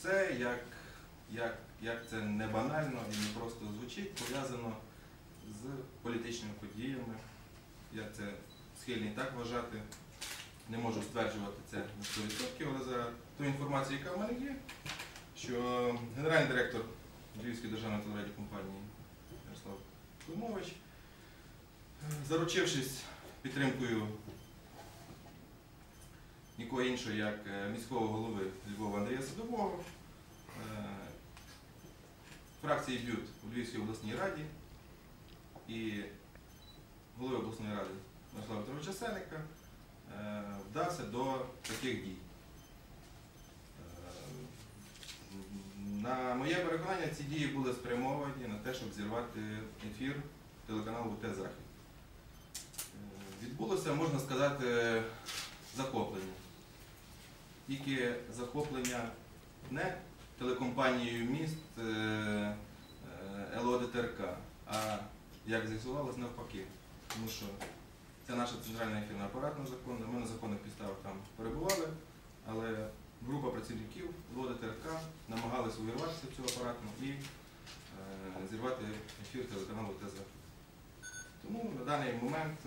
все, як, як, як це не банально і не просто звучить, пов'язано з політичними подіями. Я це схильний так вважати. Не можу стверджувати це на 100%, але за ту інформацію, яка в мене є, що генеральний директор Львівської державної телерадіокомпанії Ярослав Климович, е, заручившись підтримкою нікого іншого, як е, міського голови Львова Андрія Садового, е, фракції БЮТ у Львівській обласній раді і голови обласної ради Мирослава Петровича Сеника е, вдався до таких дій. На моє переконання, ці дії були спрямовані на те, щоб зірвати ефір телеканалу ТЕ Захід. Е, Відбулося, можна сказати, захоплення. Тільки захоплення не телекомпанією міст е, е, ЛОДТРК, а як з'ясувалось навпаки. Тому що це наша центральна ефірна апаратна законна. Ми на законних підставах там перебували, але група працівників ЛОДТРК намагалась увірватися в цю апаратну і е, зірвати ефір телеканалу ТЗ. Тому на даний момент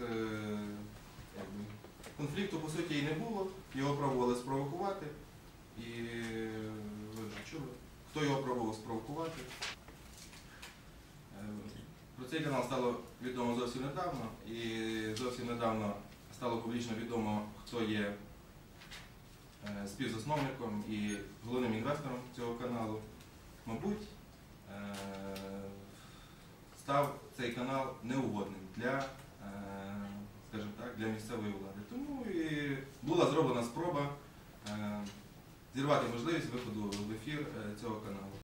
конфлікту по суті і не було, його пробували спровокувати. І е, ви вже чули, хто його пробував спровокувати. Е, Про цей канал стало відомо зовсім недавно, і зовсім недавно стало публічно відомо, хто є е, співзасновником і головним інвестором цього каналу. Мабуть, став цей канал неугодним для, скажімо так, для місцевої влади. Тому і була зроблена спроба зірвати можливість виходу в ефір е, цього каналу.